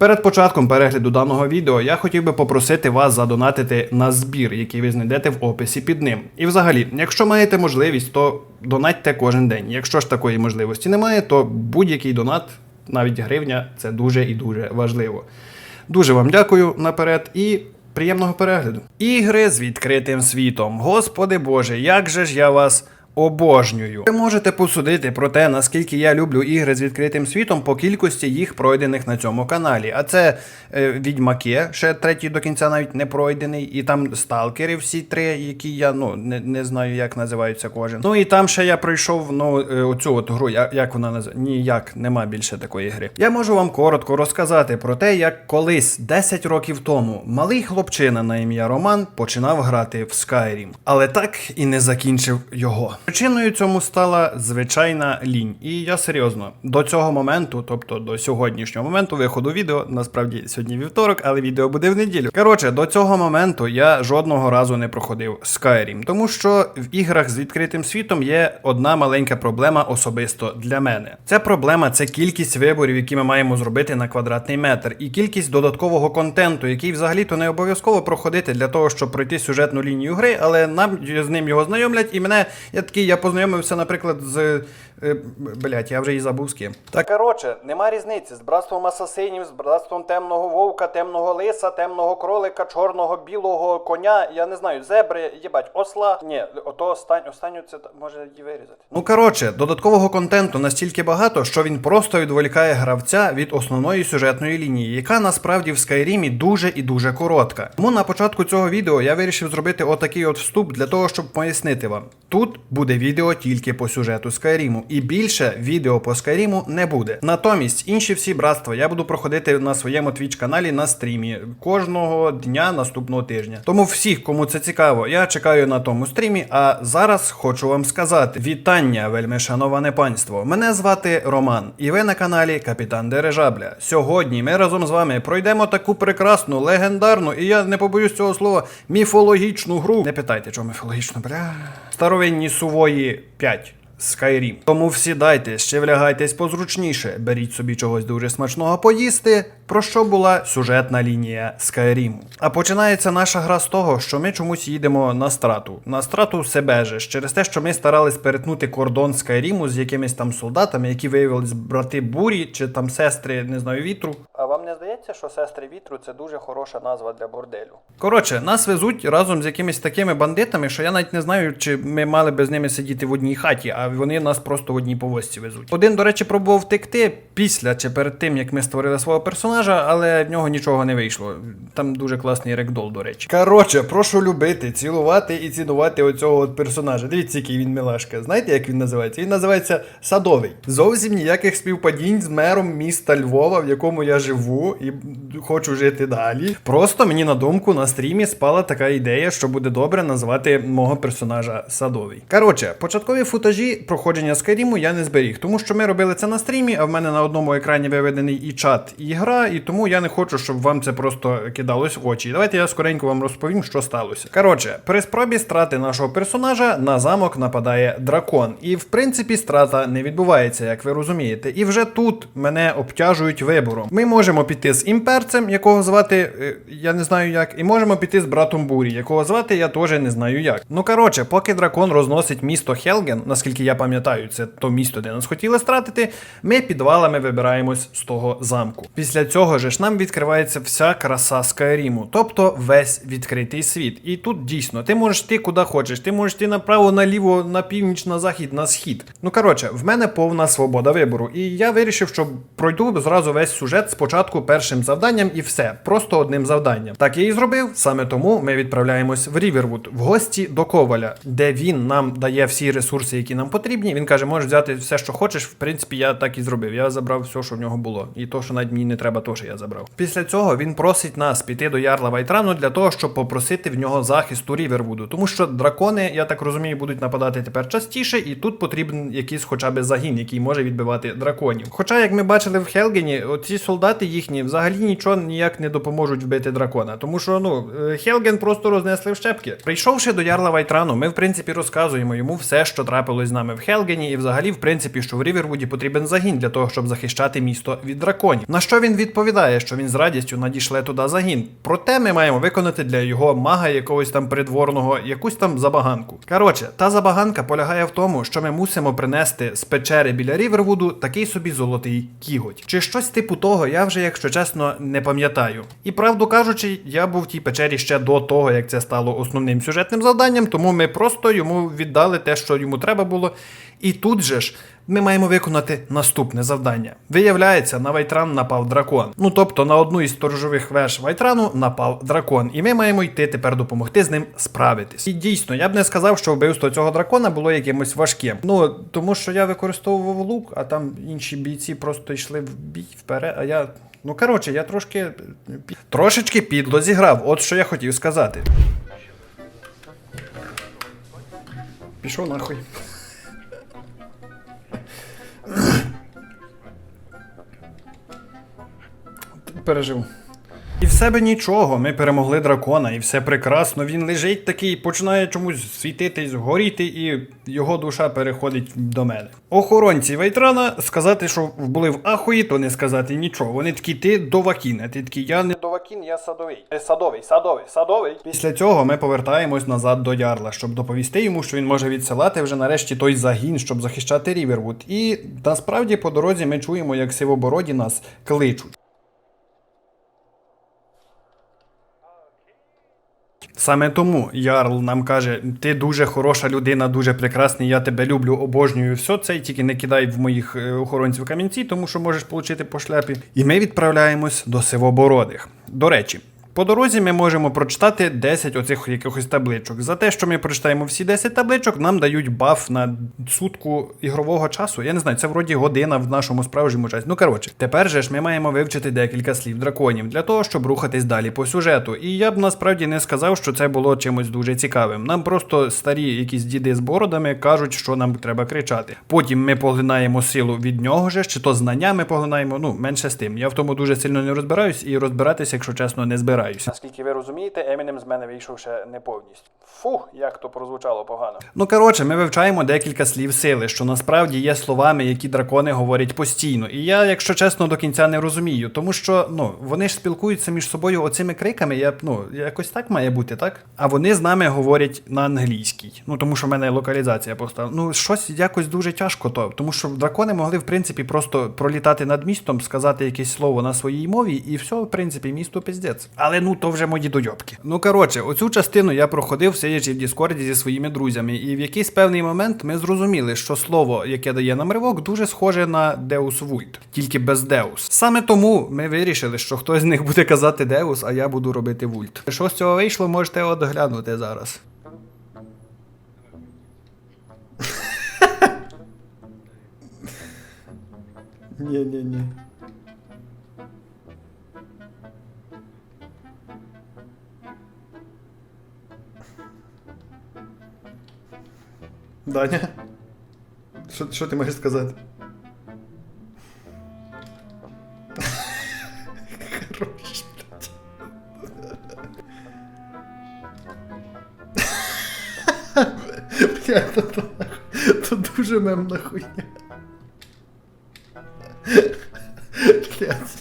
Перед початком перегляду даного відео я хотів би попросити вас задонатити на збір, який ви знайдете в описі під ним. І взагалі, якщо маєте можливість, то донатьте кожен день. Якщо ж такої можливості немає, то будь-який донат, навіть гривня, це дуже і дуже важливо. Дуже вам дякую наперед і приємного перегляду. Ігри з відкритим світом. Господи Боже, як же ж я вас. Обожнюю. Ви можете посудити про те, наскільки я люблю ігри з відкритим світом по кількості їх пройдених на цьому каналі. А це е, відьмаки, ще третій до кінця навіть не пройдений, і там сталкери всі три, які я ну не, не знаю, як називаються кожен. Ну і там ще я пройшов ну е, оцю от гру, як, як вона називається? Ніяк нема більше такої гри. Я можу вам коротко розказати про те, як колись 10 років тому малий хлопчина на ім'я Роман починав грати в Skyrim, але так і не закінчив його. Причиною цьому стала звичайна лінь. І я серйозно до цього моменту, тобто до сьогоднішнього моменту виходу відео, насправді сьогодні вівторок, але відео буде в неділю. Коротше, до цього моменту я жодного разу не проходив Skyrim, тому що в іграх з відкритим світом є одна маленька проблема особисто для мене. Ця проблема це кількість виборів, які ми маємо зробити на квадратний метр, і кількість додаткового контенту, який взагалі-то не обов'язково проходити для того, щоб пройти сюжетну лінію гри, але нам з ним його знайомлять, і мене я такий, я познайомився, наприклад, з. Е, Блять, я вже і забув з ким. Так коротше, нема різниці з братством асасинів, з братством темного вовка, темного лиса, темного кролика, чорного, білого коня, я не знаю, зебри, їбать, осла. Ні, ото остань, останню це може її вирізати. Ну коротше, додаткового контенту настільки багато, що він просто відволікає гравця від основної сюжетної лінії, яка насправді в Скайрімі дуже і дуже коротка. Тому на початку цього відео я вирішив зробити отакий от вступ для того, щоб пояснити вам. Тут буде відео тільки по сюжету Скайріму, і більше відео по Скайріму не буде. Натомість інші всі братства я буду проходити на своєму твіч каналі на стрімі кожного дня наступного тижня. Тому всіх, кому це цікаво, я чекаю на тому стрімі. А зараз хочу вам сказати: вітання, вельми шановане панство. Мене звати Роман, і ви на каналі Капітан Дирижабля. Сьогодні ми разом з вами пройдемо таку прекрасну, легендарну, і я не побоюсь цього слова, міфологічну гру. Не питайте, чому міфологічну, бля. Старовинні сувої 5. Skyrim. Тому всідайте, ще влягайтесь позручніше, беріть собі чогось дуже смачного поїсти, про що була сюжетна лінія Skyrim. А починається наша гра з того, що ми чомусь їдемо на страту. На страту себе же, через те, що ми старались перетнути кордон Скайріму з якимись там солдатами, які виявились брати бурі чи там сестри, не знаю, вітру. А вам не здається, що сестри вітру це дуже хороша назва для борделю? Коротше, нас везуть разом з якимись такими бандитами, що я навіть не знаю, чи ми мали би з ними сидіти в одній хаті, а вони нас просто в одній повозці везуть. Один, до речі, пробував втекти після чи перед тим, як ми створили свого персонажа, але в нього нічого не вийшло. Там дуже класний рекдол, до речі. Коротше, прошу любити, цілувати і цінувати оцього от персонажа. Дивіться, який він милашка. Знаєте, як він називається? Він називається Садовий. Зовсім ніяких співпадінь з мером міста Львова, в якому я живу і хочу жити далі. Просто мені на думку на стрімі спала така ідея, що буде добре назвати мого персонажа Садовий. Коротше, початкові футажі проходження Скайріму я не зберіг, тому що ми робили це на стрімі, а в мене на одному екрані виведений і чат, і гра, і тому я не хочу, щоб вам це просто кидалось в очі. Давайте я скоренько вам розповім, що сталося. Коротше, при спробі страти нашого персонажа на замок нападає дракон. І в принципі страта не відбувається, як ви розумієте. І вже тут мене обтяжують вибором. Ми можемо піти з імперцем, якого звати е, я не знаю як, і можемо піти з братом Бурі, якого звати я теж не знаю як. Ну коротше, поки дракон розносить місто Хелген, наскільки я пам'ятаю, це то місто, де нас хотіли стратити, ми підвалами вибираємось з того замку. Після цього ж нам відкривається вся краса Скайріму, тобто весь відкритий світ. І тут дійсно ти можеш йти куди хочеш, ти можеш йти направо, наліво, на північ, на захід, на схід. Ну коротше, в мене повна свобода вибору. І я вирішив, що пройду зразу весь сюжет спочатку першим завданням і все, просто одним завданням. Так я і зробив. Саме тому ми відправляємось в Рівервуд в гості до Коваля, де він нам дає всі ресурси, які нам потрібні. Він каже, можеш взяти все, що хочеш. В принципі, я так і зробив. Я забрав все, що в нього було. І то, що навіть мені не треба, теж я забрав. Після цього він просить нас піти до Ярла Вайтрану для того, щоб попросити в нього захисту Рівервуду. Тому що дракони, я так розумію, будуть нападати тепер частіше, і тут потрібен якийсь хоча б загін, який може відбивати драконів. Хоча, як ми бачили в Хелгені, оці солдати їхні взагалі нічого ніяк не допоможуть вбити дракона. Тому що ну е, Хелген просто рознесли в щепки. Прийшовши до Ярла Вайтрану, ми в принципі розказуємо йому все, що трапилось з нами в Хелгені, і взагалі, в принципі, що в Рівервуді потрібен загін для того, щоб захищати місто від драконів. На що він відповідає? що він з радістю надішле туди загін. Проте ми маємо виконати для його мага якогось там придворного якусь там забаганку. Коротше, та забаганка полягає в тому, що ми мусимо принести з печери біля Рівервуду такий собі золотий кіготь. Чи щось типу того, я вже, якщо чесно, не пам'ятаю. І правду кажучи, я був в тій печері ще до того, як це стало основним сюжетним завданням, тому ми просто йому віддали те, що йому треба було. І тут же ж ми маємо виконати наступне завдання. Виявляється, на Вайтран напав дракон. Ну тобто на одну із сторожових веж Вайтрану напав дракон, і ми маємо йти тепер допомогти з ним справитись. І дійсно, я б не сказав, що вбивство цього дракона було якимось важким. Ну тому що я використовував лук, а там інші бійці просто йшли в бій вперед. А я. Ну коротше, я трошки трошечки підло зіграв. От що я хотів сказати. Пішов нахуй. Пережив. І в себе нічого, ми перемогли дракона, і все прекрасно. Він лежить такий, починає чомусь світитись, горіти, і його душа переходить до мене. Охоронці Вайтрана сказати, що були в ахуї, то не сказати нічого. Вони такі, ти довакін, а ти такий, я не довакін, я садовий. Е, Садовий, садовий, садовий. Після цього ми повертаємось назад до Ярла, щоб доповісти йому, що він може відсилати вже нарешті той загін, щоб захищати Рівервуд. І насправді по дорозі ми чуємо, як сивобороді нас кличуть. Саме тому Ярл нам каже: ти дуже хороша людина, дуже прекрасний, я тебе люблю, обожнюю. Все це тільки не кидай в моїх е, охоронців камінці, тому що можеш отримати по шляпі. І ми відправляємось до сивобородих. До речі. По дорозі ми можемо прочитати 10 оцих якихось табличок. За те, що ми прочитаємо всі 10 табличок, нам дають баф на сутку ігрового часу. Я не знаю, це вроді година в нашому справжньому часі. Ну коротше, тепер же ж ми маємо вивчити декілька слів драконів для того, щоб рухатись далі по сюжету. І я б насправді не сказав, що це було чимось дуже цікавим. Нам просто старі якісь діди з бородами кажуть, що нам треба кричати. Потім ми поглинаємо силу від нього же, чи то знання ми поглинаємо. Ну менше з тим. Я в тому дуже сильно не розбираюсь і розбиратися, якщо чесно, не збираюся. Наскільки ви розумієте, Емінем з мене вийшов ще не повністю. Фу, як то прозвучало погано. Ну коротше, ми вивчаємо декілька слів сили, що насправді є словами, які дракони говорять постійно. І я, якщо чесно, до кінця не розумію, тому що ну вони ж спілкуються між собою оцими криками. Я ну якось так має бути, так? А вони з нами говорять на англійській. Ну тому що в мене локалізація поставила. Ну щось якось дуже тяжко, то тому що дракони могли в принципі просто пролітати над містом, сказати якесь слово на своїй мові, і все, в принципі, місто пиздець. Але ну то вже мої дойобки. Ну коротше, оцю частину я проходив сидячи в Діскорді зі своїми друзями, і в якийсь певний момент ми зрозуміли, що слово, яке дає нам ривок, дуже схоже на Deus Vult, тільки без Deus. Саме тому ми вирішили, що хтось з них буде казати Deus, а я буду робити Вульт. Що з цього вийшло, можете одглянути зараз. Ні, Даня? Що, що ти можеш сказати? Хорош, блядь. Бля, то, то, то хуйня. Блядь.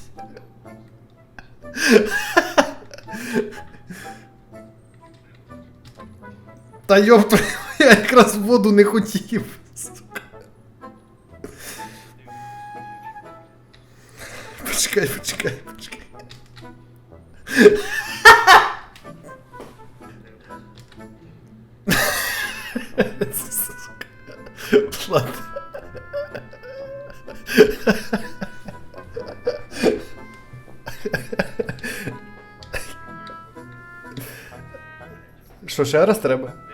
Та якраз воду не хотів. Почекай, почекай, почекай. Ладно. Що ще раз треба?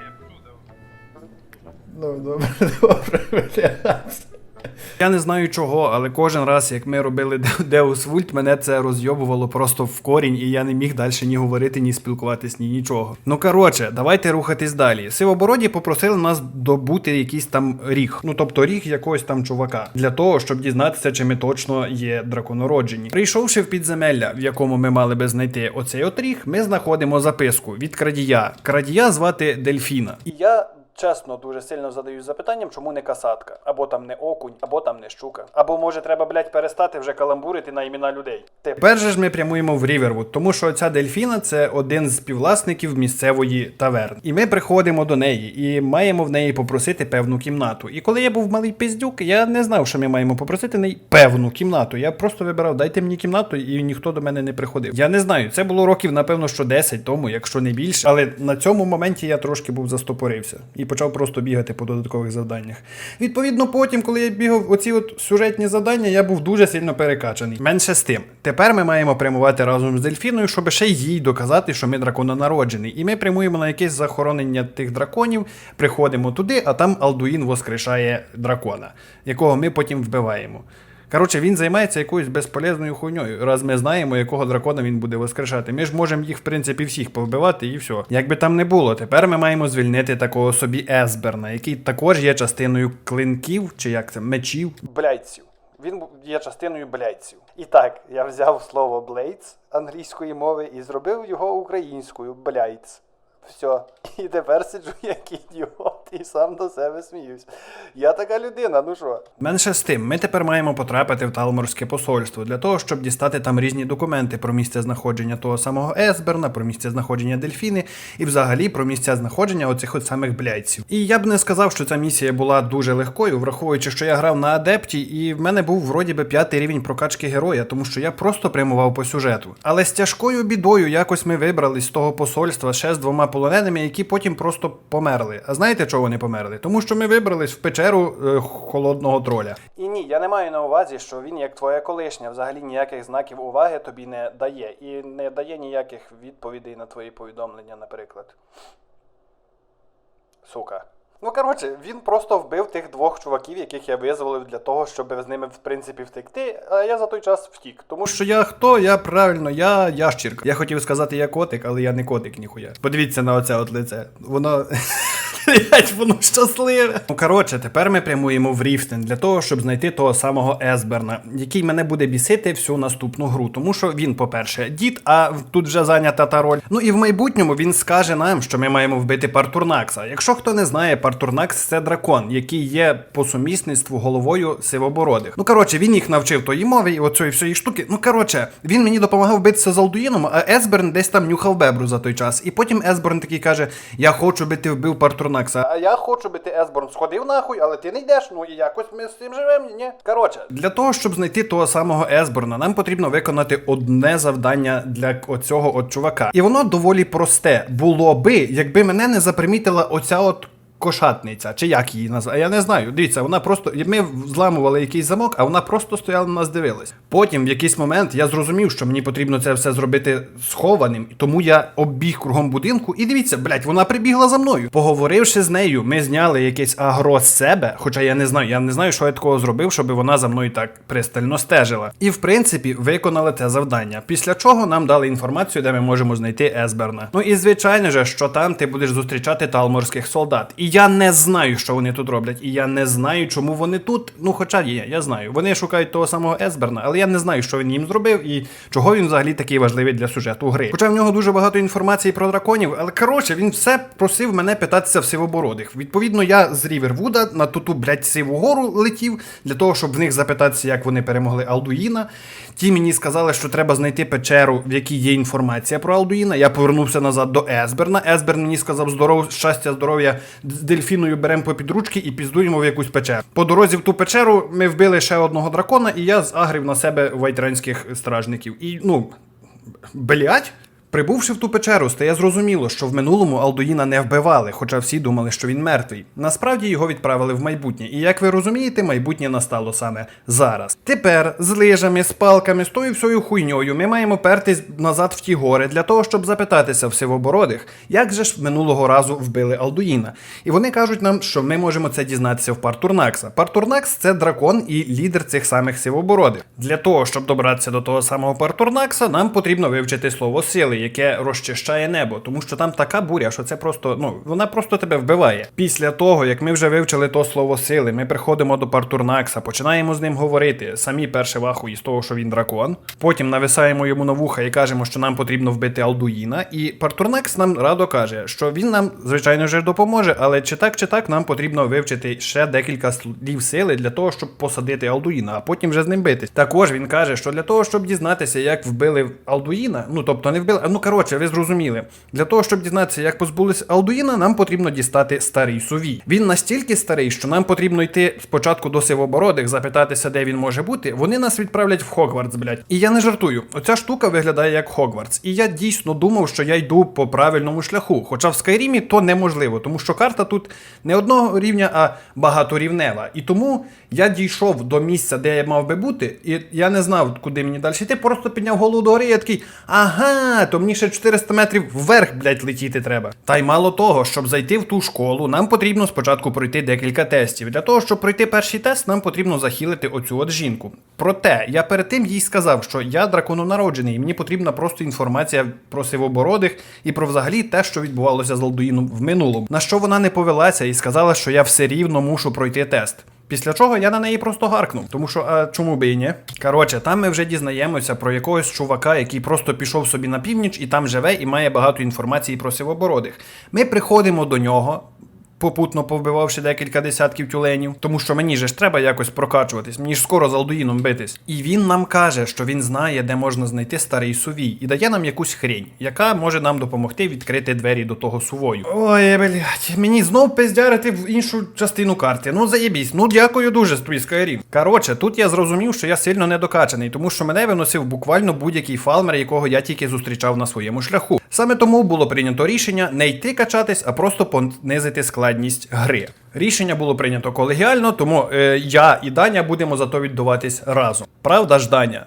Я не знаю чого, але кожен раз, як ми робили Deus Vult, мене це розйобувало просто в корінь, і я не міг далі ні говорити, ні спілкуватись, ні нічого. Ну коротше, давайте рухатись далі. Сивобороді попросили нас добути якийсь там ріг, ну тобто ріг якогось там чувака, для того, щоб дізнатися, чи ми точно є драконороджені. Прийшовши в підземелля, в якому ми мали би знайти оцей от ріг, ми знаходимо записку від крадія. Крадія звати Дельфіна. І я чесно дуже сильно задаюсь запитанням, чому не касатка, або там не окунь, або там не щука. Або може треба, блядь, перестати вже каламбурити на імена людей. Тепер же ж ми прямуємо в Рівервуд, тому що ця дельфіна це один з співвласників місцевої таверни. І ми приходимо до неї і маємо в неї попросити певну кімнату. І коли я був малий пиздюк, я не знав, що ми маємо попросити неї певну кімнату. Я просто вибирав, дайте мені кімнату, і ніхто до мене не приходив. Я не знаю, це було років, напевно, що 10 тому, якщо не більше. Але на цьому моменті я трошки був застопорився і почав просто бігати по додаткових завданнях. Відповідно, потім, коли я бігав оці от сюжетні завдання, я був дуже сильно перекачаний. Менше з тим. Тепер ми маємо прямувати разом з дельфіною, щоб ще їй доказати, що ми дракононароджений. І ми прямуємо на якесь захоронення тих драконів, приходимо туди, а там Алдуїн воскрешає дракона, якого ми потім вбиваємо. Коротше, він займається якоюсь безполезною хуйньою, раз ми знаємо, якого дракона він буде воскрешати. Ми ж можемо їх, в принципі, всіх повбивати і все. Як би там не було, тепер ми маємо звільнити такого собі Есберна, який також є частиною клинків, чи як це, мечів. Бляйців. Він є частиною бляйців. І так, я взяв слово блейдс англійської мови і зробив його українською бляйц. Все. І тепер сиджу як ідіот і сам до себе сміюсь. Я така людина, ну що? Менше з тим, ми тепер маємо потрапити в Талморське посольство для того, щоб дістати там різні документи про місце знаходження того самого Есберна, про місце знаходження дельфіни і взагалі про місця знаходження оцих от самих бляйців. І я б не сказав, що ця місія була дуже легкою, враховуючи, що я грав на адепті, і в мене був вроді би п'ятий рівень прокачки героя, тому що я просто прямував по сюжету. Але з тяжкою бідою якось ми вибрались з того посольства ще з двома полоненими, які потім просто померли. А знаєте, чого вони померли? Тому що ми вибрались в печеру е, холодного троля. І ні, я не маю на увазі, що він, як твоя колишня, взагалі ніяких знаків уваги тобі не дає, і не дає ніяких відповідей на твої повідомлення, наприклад. Сука. Ну, коротше, він просто вбив тих двох чуваків, яких я визволив для того, щоб з ними, в принципі, втекти, а я за той час втік. Тому що я хто? Я правильно, я ящірка. Я хотів сказати, я котик, але я не котик, ніхуя. Подивіться на оце от лице. Воно. Блять, воно щасливе. Ну коротше, тепер ми прямуємо в Ріфтен для того, щоб знайти того самого Есберна, який мене буде бісити всю наступну гру. Тому що він, по-перше, дід, а тут вже зайнята та роль. Ну і в майбутньому він скаже нам, що ми маємо вбити Партурнакса. Якщо хто не знає, Партурнакс це дракон, який є по сумісництву головою сивобородих. Ну коротше, він їх навчив тої мови і оцієї всієї штуки. Ну коротше, він мені допомагав битися з Алдуїном, а Есберн десь там нюхав бебру за той час. І потім Есберн такий каже: Я хочу, би ти вбив Партурнакса. А я хочу, би ти Есборн сходив нахуй, але ти не йдеш. Ну і якось ми з цим живемо, ні? Коротше, для того, щоб знайти того самого Есборна, нам потрібно виконати одне завдання для оцього от чувака. І воно доволі просте було би, якби мене не запримітила оця от. Кошатниця, чи як її назвати? Я не знаю. Дивіться, вона просто. Ми зламували якийсь замок, а вона просто стояла на нас дивилась. Потім, в якийсь момент, я зрозумів, що мені потрібно це все зробити схованим, тому я обіг кругом будинку. І дивіться, блядь, вона прибігла за мною. Поговоривши з нею, ми зняли якесь агро з себе. Хоча я не знаю, я не знаю, що я такого зробив, щоб вона за мною так пристально стежила. І в принципі виконали це завдання. Після чого нам дали інформацію, де ми можемо знайти Есберна. Ну і звичайно же, що там ти будеш зустрічати талморських солдат. І я не знаю, що вони тут роблять, і я не знаю, чому вони тут. Ну, хоча є, я знаю. Вони шукають того самого Есберна, але я не знаю, що він їм зробив і чого він взагалі такий важливий для сюжету гри. Хоча в нього дуже багато інформації про драконів, але коротше, він все просив мене питатися в сивобородих. Відповідно, я з Рівервуда на ту ту, блядь, сиву гору летів для того, щоб в них запитатися, як вони перемогли Алдуїна. Ті мені сказали, що треба знайти печеру, в якій є інформація про Алдуїна. Я повернувся назад до Есберна. Есберн мені сказав здоров, щастя, здоров'я з дельфіною беремо по підручки і піздуємо в якусь печеру. По дорозі в ту печеру ми вбили ще одного дракона, і я загрів на себе вайтранських стражників. І ну, блять. Прибувши в ту печеру, стає зрозуміло, що в минулому Алдуїна не вбивали, хоча всі думали, що він мертвий. Насправді його відправили в майбутнє, і як ви розумієте, майбутнє настало саме зараз. Тепер з лижами, з палками, з тою всьою хуйньою ми маємо пертись назад в ті гори для того, щоб запитатися в сивобородих, як же ж минулого разу вбили Алдуїна. І вони кажуть нам, що ми можемо це дізнатися в Партурнакса. Партурнакс це дракон і лідер цих самих сивобородих. Для того, щоб добратися до того самого Партурнакса, нам потрібно вивчити слово сили яке розчищає небо, тому що там така буря, що це просто ну вона просто тебе вбиває. Після того, як ми вже вивчили то слово сили, ми приходимо до Партурнакса, починаємо з ним говорити. Самі перше вахуї з того, що він дракон. Потім нависаємо йому на вуха і кажемо, що нам потрібно вбити Алдуїна. І Партурнакс нам радо каже, що він нам, звичайно ж, допоможе, але чи так, чи так, нам потрібно вивчити ще декілька слів сили для того, щоб посадити Алдуїна, а потім вже з ним битись. Також він каже, що для того, щоб дізнатися, як вбили Алдуїна, ну тобто не вбили, ну коротше, ви зрозуміли. Для того, щоб дізнатися, як позбулись Алдуїна, нам потрібно дістати старий сувій. Він настільки старий, що нам потрібно йти спочатку до сивобородих, запитатися, де він може бути. Вони нас відправлять в Хогвартс, блядь. І я не жартую. Оця штука виглядає як Хогвартс. І я дійсно думав, що я йду по правильному шляху. Хоча в Скайрімі то неможливо, тому що карта тут не одного рівня, а багаторівнева. І тому я дійшов до місця, де я мав би бути, і я не знав, куди мені далі йти. Просто підняв голову до гори, і я такий, ага, то мені ще 400 метрів вверх, блядь, летіти треба. Та й мало того, щоб зайти в ту школу, нам потрібно спочатку пройти декілька тестів. Для того, щоб пройти перший тест, нам потрібно захилити оцю от жінку. Проте я перед тим їй сказав, що я дракононароджений, і мені потрібна просто інформація про сивобородих і про взагалі те, що відбувалося з Алдуїном в минулому. На що вона не повелася і сказала, що я все рівно мушу пройти тест. Після чого я на неї просто гаркнув, тому що а чому би і ні? Коротше, там ми вже дізнаємося про якогось чувака, який просто пішов собі на північ і там живе і має багато інформації про сивобородих. Ми приходимо до нього. Попутно повбивавши декілька десятків тюленів, тому що мені же ж треба якось прокачуватись, мені ж скоро з Алдуїном битись. І він нам каже, що він знає, де можна знайти старий сувій, і дає нам якусь хрень, яка може нам допомогти відкрити двері до того сувою. Ой, блядь, мені знов пиздярити в іншу частину карти. Ну заєбісь, ну дякую дуже, твій Скайрім. Коротше, тут я зрозумів, що я сильно недокачаний, тому що мене виносив буквально будь-який фалмер, якого я тільки зустрічав на своєму шляху. Саме тому було прийнято рішення не йти качатись, а просто понизити складність гри. Рішення було прийнято колегіально, тому е, я і Даня будемо за то віддуватись разом. Правда ж, Даня?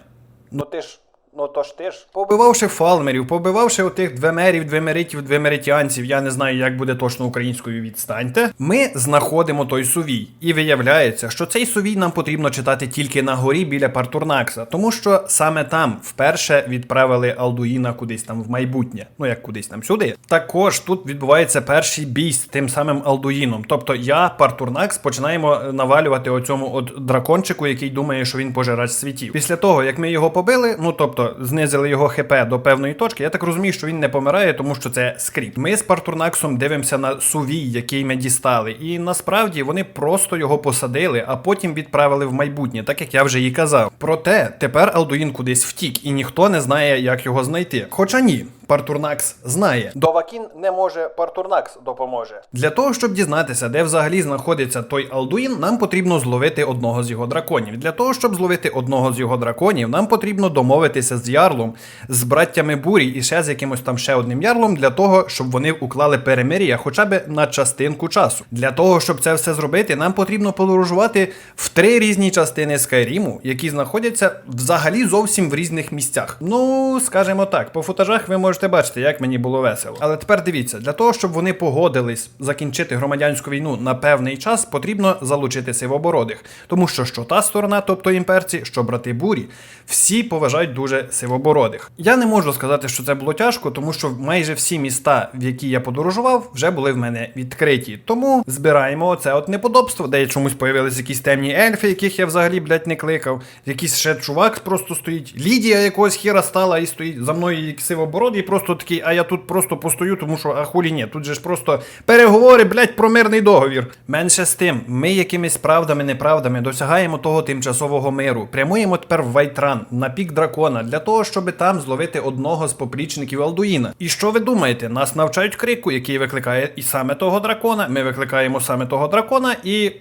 Ну ти ж. Ну то ж ти ж. Побивавши фалмерів, побивавши отих двемерів, двемеритів, двемеритянців, я не знаю, як буде точно українською відстаньте. Ми знаходимо той сувій. І виявляється, що цей сувій нам потрібно читати тільки на горі біля Партурнакса, тому що саме там вперше відправили Алдуїна кудись там в майбутнє. Ну як кудись там сюди. Також тут відбувається перший бій з тим самим Алдуїном. Тобто я, Партурнакс, починаємо навалювати оцьому от дракончику, який думає, що він пожирач світів. Після того, як ми його побили, ну тобто знизили його ХП до певної точки, я так розумію, що він не помирає, тому що це скріп. Ми з Партурнаксом дивимося на сувій, який ми дістали, і насправді вони просто його посадили, а потім відправили в майбутнє, так як я вже і казав. Проте тепер Алдуїн кудись втік, і ніхто не знає, як його знайти. Хоча ні. Партурнакс знає. Довакін не може, Партурнакс допоможе. Для того, щоб дізнатися, де взагалі знаходиться той Алдуїн, нам потрібно зловити одного з його драконів. Для того, щоб зловити одного з його драконів, нам потрібно домовитися з ярлом, з браттями бурі і ще з якимось там ще одним ярлом, для того, щоб вони уклали перемир'я хоча б на частинку часу. Для того, щоб це все зробити, нам потрібно подорожувати в три різні частини Скайріму, які знаходяться взагалі зовсім в різних місцях. Ну, скажімо так, по футажах ви можете бачити, як мені було весело. Але тепер дивіться, для того, щоб вони погодились закінчити громадянську війну на певний час, потрібно залучити сивобородих. Тому що що та сторона, тобто імперці, що брати бурі, всі поважають дуже сивобородих. Я не можу сказати, що це було тяжко, тому що майже всі міста, в які я подорожував, вже були в мене відкриті. Тому збираємо оце от неподобство, де чомусь появились якісь темні ельфи, яких я взагалі, блядь, не кликав. Якийсь ще чувак просто стоїть. Лідія якогось хіра стала і стоїть за мною як сивобородий, просто такий, а я тут просто постою, тому що а хулі ні. Тут же ж просто переговори, блядь, про мирний договір. Менше з тим, ми якимись правдами, неправдами досягаємо того тимчасового миру. Прямуємо тепер в Вайтран на пік дракона для того, щоб там зловити одного з поплічників Алдуїна. І що ви думаєте? Нас навчають крику, який викликає і саме того дракона. Ми викликаємо саме того дракона і.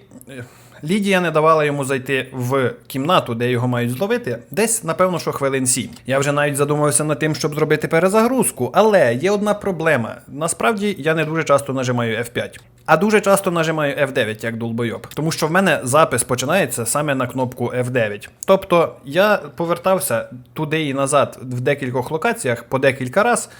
Лідія не давала йому зайти в кімнату, де його мають зловити, десь, напевно, що хвилин сім. Я вже навіть задумався над тим, щоб зробити перезагрузку, але є одна проблема. Насправді я не дуже часто нажимаю F5, а дуже часто нажимаю F9 як долбойоб. Тому що в мене запис починається саме на кнопку F9. Тобто я повертався туди і назад в декількох локаціях по декілька раз.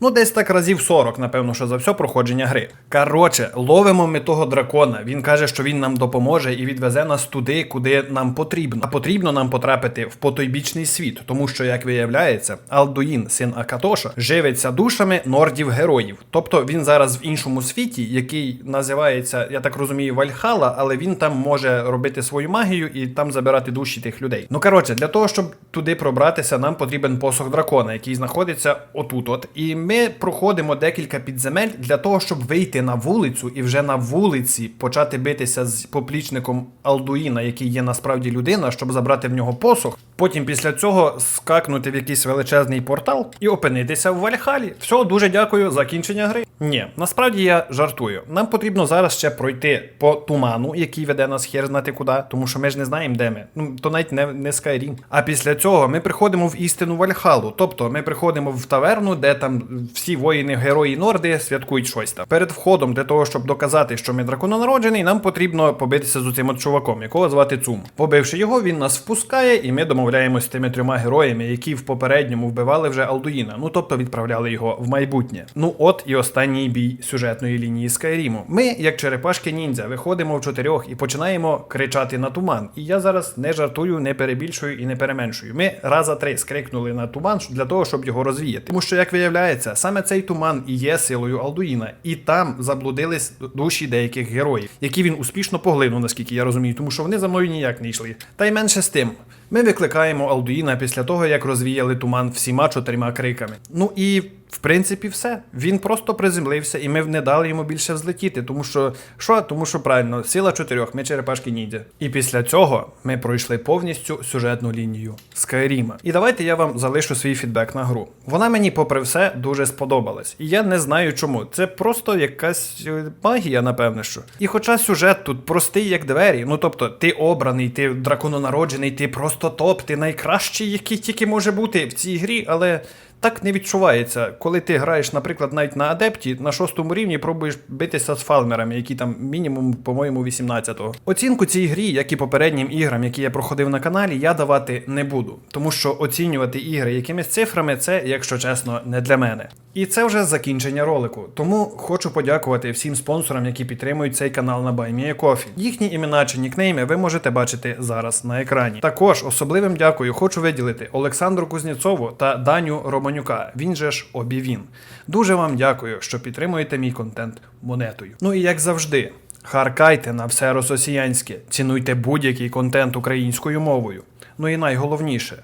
Ну, десь так разів 40, напевно, що за все проходження гри. Коротше, ловимо ми того дракона. Він каже, що він нам допоможе і відвезе нас туди, куди нам потрібно. А потрібно нам потрапити в потойбічний світ, тому що, як виявляється, Алдуїн, син Акатоша, живиться душами нордів-героїв. Тобто він зараз в іншому світі, який називається, я так розумію, Вальхала, але він там може робити свою магію і там забирати душі тих людей. Ну коротше, для того, щоб туди пробратися, нам потрібен посох дракона, який знаходиться отут. От і ми проходимо декілька підземель для того, щоб вийти на вулицю і вже на вулиці почати битися з поплічником Алдуїна, який є насправді людина, щоб забрати в нього посох. Потім після цього скакнути в якийсь величезний портал і опинитися в Вальхалі. Все, дуже дякую. Закінчення гри. Ні, насправді я жартую. Нам потрібно зараз ще пройти по туману, який веде нас хер знати куди, тому що ми ж не знаємо, де ми. Ну то навіть не, не Skyrim. А після цього ми приходимо в істину Вальхалу. Тобто ми приходимо в таверну, де там всі воїни, герої Норди святкують щось там. Перед входом для того, щоб доказати, що ми дракононароджений, нам потрібно побитися з цим от чуваком, якого звати Цум. Побивши його, він нас впускає, і ми домовляємось з тими трьома героями, які в попередньому вбивали вже Алдуїна. Ну тобто відправляли його в майбутнє. Ну от і останній бій сюжетної лінії Скайріму. Ми, як черепашки ніндзя, виходимо в чотирьох і починаємо кричати на туман. І я зараз не жартую, не перебільшую і не переменшую. Ми раза три скрикнули на туман для того, щоб його розвіяти. Тому що, як виявляється, саме цей туман і є силою Алдуїна, і там заблудились душі деяких героїв, які він успішно поглинув, наскільки я розумію, тому що вони за мною ніяк не йшли. Та й менше з тим. Ми викликаємо Алдуїна після того, як розвіяли туман всіма чотирма криками. Ну і в принципі все. Він просто приземлився, і ми не дали йому більше взлетіти. Тому що що? Тому що правильно, сила чотирьох, ми черепашки ніндзя. І після цього ми пройшли повністю сюжетну лінію Скайріма. І давайте я вам залишу свій фідбек на гру. Вона мені, попри все, дуже сподобалась. І я не знаю чому. Це просто якась е, магія, напевне, що. І хоча сюжет тут простий, як двері, ну тобто, ти обраний, ти дракононароджений, ти просто топ, ти найкращий, який тільки може бути в цій грі, але. Так не відчувається, коли ти граєш, наприклад, навіть на адепті на шостому рівні пробуєш битися з фалмерами, які там мінімум, по-моєму, 18-го. Оцінку цій грі, як і попереднім іграм, які я проходив на каналі, я давати не буду, тому що оцінювати ігри якимись цифрами це, якщо чесно, не для мене. І це вже закінчення ролику. Тому хочу подякувати всім спонсорам, які підтримують цей канал на BuyMeACoffee. Їхні імена чи нікнейми ви можете бачити зараз на екрані. Також особливим дякую хочу виділити Олександру Кузнєцову та Даню Романюка. Він же ж Обівін. Дуже вам дякую, що підтримуєте мій контент монетою. Ну і як завжди. Харкайте на все рососіянське, цінуйте будь-який контент українською мовою. Ну і найголовніше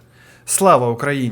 слава Україні!